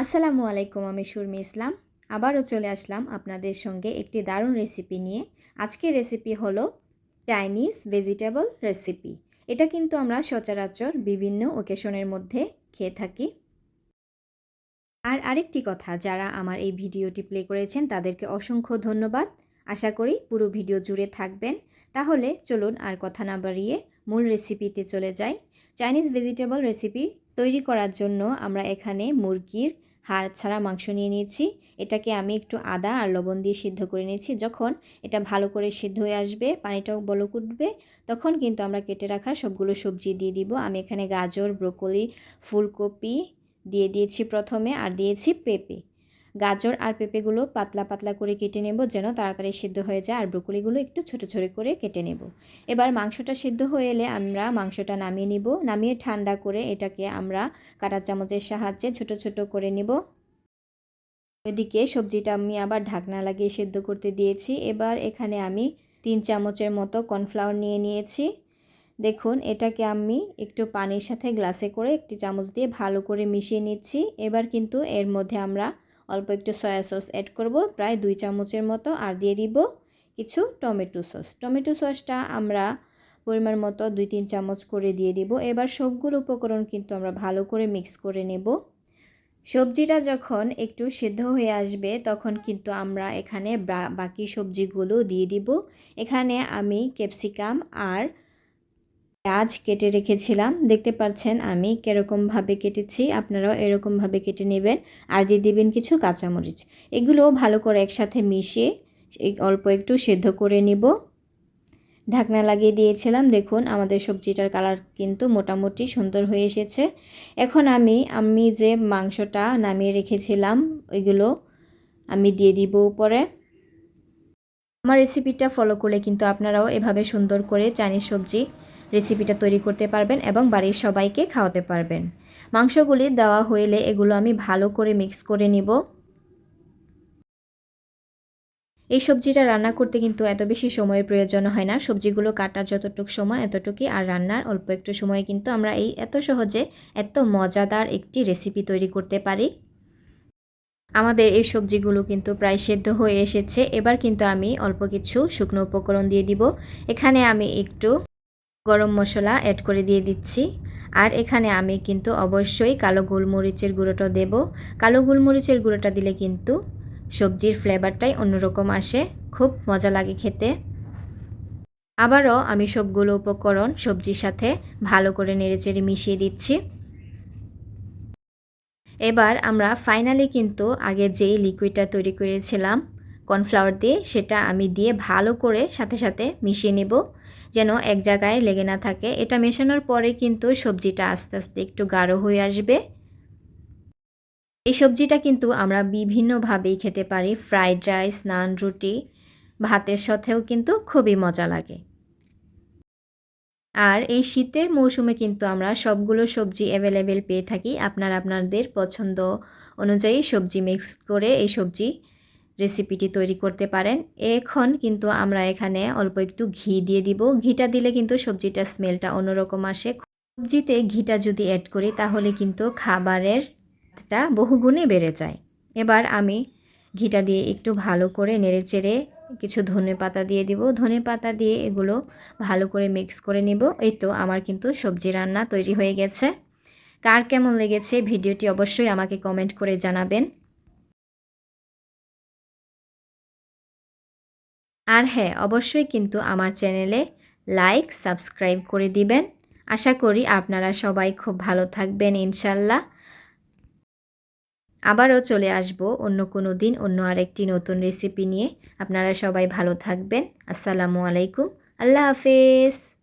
আসসালামু আলাইকুম, আমি সুরমি ইসলাম। আবারও চলে আসলাম আপনাদের সঙ্গে একটি দারুণ রেসিপি নিয়ে। আজকের রেসিপি হলো চাইনিজ ভেজিটেবল রেসিপি এটা কিন্তু আমরা সচরাচর বিভিন্ন ওকেশনের মধ্যে খেয়ে থাকি। আর আরেকটি কথা, যারা আমার এই ভিডিওটি প্লে করেছেন, তাদেরকে অসংখ্য ধন্যবাদ। আশা করি পুরো ভিডিও জুড়ে থাকবেন। তাহলে চলুন আর কথা না বাড়িয়ে মূল রেসিপিতে চলে যাই। চাইনিজ ভেজিটেবল রেসিপি তৈরি করার জন্য আমরা এখানে মুরগির হাড় ছাড়া মাংস নিয়ে নিয়েছি। এটাকে আমি একটু আদা আর লবণ দিয়ে সিদ্ধ করে নিয়েছি। যখন এটা ভালো করে সিদ্ধ হয়ে আসবে, পানিটাও বলক উঠবে, তখন কিন্তু আমরা কেটে রাখা সবগুলো সবজি দিয়ে দিব। আমি এখানে গাজর, ব্রোকলি, ফুলকপি দিয়ে দিয়েছি প্রথমে, আর দিয়েছি পেঁপে। গাজর আর পেঁপেগুলো পাতলা পাতলা করে কেটে নেব যেন তাড়াতাড়ি সিদ্ধ হয়ে যায়, আর ব্রোকলিগুলো একটু ছোটো ছোটো করে কেটে নেব। এবার মাংসটা সিদ্ধ হয়ে এলে আমরা মাংসটা নামিয়ে নিব। নামিয়ে ঠান্ডা করে এটাকে আমরা কাটা চামচের সাহায্যে ছোট ছোট করে নেব। ওইদিকে সবজিটা আমি আবার ঢাকনা লাগিয়ে সিদ্ধ করতে দিয়েছি। এবার এখানে আমি তিন চামচের মতো কর্নফ্লাওয়ার নিয়ে নিয়েছি। দেখুন, এটাকে আমি একটু পানির সাথে গ্লাসে করে একটি চামচ দিয়ে ভালো করে মিশিয়ে নিচ্ছি। এবার কিন্তু এর মধ্যে আমরা অল্প একটু সয়া সস অ্যাড করব, প্রায় দুই চামচের মতো, আর দিয়ে দিব কিছু টমেটো সস। টমেটো সসটা আমরা পরিমাণ মতো দুই তিন চামচ করে দিয়ে দিব। এবার সবগুলো উপকরণ কিন্তু আমরা ভালো করে মিক্স করে নেব। সবজিটা যখন একটু সিদ্ধ হয়ে আসবে, তখন কিন্তু আমরা এখানে বাকি সবজিগুলো দিয়ে দিব। এখানে আমি ক্যাপসিকাম আর পেঁয়াজ কেটে রেখেছিলাম। দেখতে পাচ্ছেন আমি কীরকমভাবে কেটেছি, আপনারাও এরকমভাবে কেটে নেবেন। আর দিয়ে দিবেন কিছু কাঁচামরিচ। এগুলো ভালো করে একসাথে মিশিয়ে অল্প একটু সেদ্ধ করে নিব। ঢাকনা লাগিয়ে দিয়েছিলাম। দেখুন, আমাদের সবজিটার কালার কিন্তু মোটামুটি সুন্দর হয়ে এসেছে। এখন আমি আমি যে মাংসটা নামিয়ে রেখেছিলাম, ওইগুলো আমি দিয়ে দিব উপরে। আমার রেসিপিটা ফলো করলে কিন্তু আপনারাও এভাবে সুন্দর করে চাইনিজ সবজি রেসিপিটা তৈরি করতে পারবেন এবং বাড়ির সবাইকে খাওয়াতে পারবেন। মাংসগুলি দেওয়া হইলে এগুলো আমি ভালো করে মিক্স করে নিব। এই সবজিটা রান্না করতে কিন্তু এত বেশি সময়ের প্রয়োজন হয় না। সবজিগুলো কাটার যতটুকু সময়, এতটুকুই আর রান্নার অল্প একটু সময়ে কিন্তু আমরা এই এত সহজে, এত মজাদার একটি রেসিপি তৈরি করতে পারি। আমাদের এই সবজিগুলো কিন্তু প্রায় সেদ্ধ হয়ে এসেছে। এবার কিন্তু আমি অল্প কিছু শুকনো উপকরণ দিয়ে দিব। এখানে আমি একটু গরম মশলা অ্যাড করে দিয়ে দিচ্ছি। আর এখানে আমি কিন্তু অবশ্যই কালো গোলমরিচের গুঁড়োটা দেব। কালো গোলমরিচের গুঁড়োটা দিলে কিন্তু সবজির ফ্লেভারটাই অন্যরকম আসে। খুব মজা লাগে খেতে। আবারও আমি সবগুলো উপকরণ সবজির সাথে ভালো করে নেড়েচেড়ে মিশিয়ে দিচ্ছি। এবার আমরা ফাইনালি কিন্তু আগে যেই লিকুইডটা তৈরি করেছিলাম কর্নফ্লাওয়ার দিয়ে সেটা আমি দিয়ে ভালো করে সাথে সাথে মিশিয়ে নেব, যেন এক জায়গায় লেগে না থাকে। এটা মেশানোর পরে কিন্তু সবজিটা আস্তে আস্তে একটু গাঢ় হয়ে আসবে। এই সবজিটা কিন্তু আমরা বিভিন্নভাবেই খেতে পারি, ফ্রাইড রাইস, নান রুটি, ভাতের সাথেও কিন্তু খুবই মজা লাগে। আর এই শীতের মৌসুমে কিন্তু আমরা সবগুলো সবজি অ্যাভেলেবেল পেয়ে থাকি। আপনার আপনাদের পছন্দ অনুযায়ী সবজি মিক্স করে এই সবজি রেসিপিটি তৈরি করতে পারেন। এখন কিন্তু আমরা এখানে অল্প একটু ঘি দিয়ে দিব। ঘিটা দিলে কিন্তু সবজিটার স্মেলটা অন্যরকম আসে। সবজিতে ঘিটা যদি অ্যাড করি, তাহলে কিন্তু খাবারের টা বহুগুণে বেড়ে যায়। এবার আমি ঘিটা দিয়ে একটু ভালো করে নেড়ে চেড়ে কিছু ধনে পাতা দিয়ে দিব। ধনে পাতা দিয়ে এগুলো ভালো করে মিক্স করে নিব। এই তো আমার কিন্তু সবজি রান্না তৈরি হয়ে গেছে। কার কেমন লেগেছে ভিডিওটি অবশ্যই আমাকে কমেন্ট করে জানাবেন। আর হ্যাঁ অবশ্যই কিন্তু আমার চ্যানেলে লাইক, সাবস্ক্রাইব করে দিবেন। আশা করি আপনারা সবাই খুব ভালো থাকবেন ইনশাল্লাহ। আবারও চলে আসব অন্য কোনো দিন অন্য আরেকটি নতুন রেসিপি নিয়ে। আপনারা সবাই ভালো থাকবেন। আসসালামু আলাইকুম। আল্লাহ হাফেজ।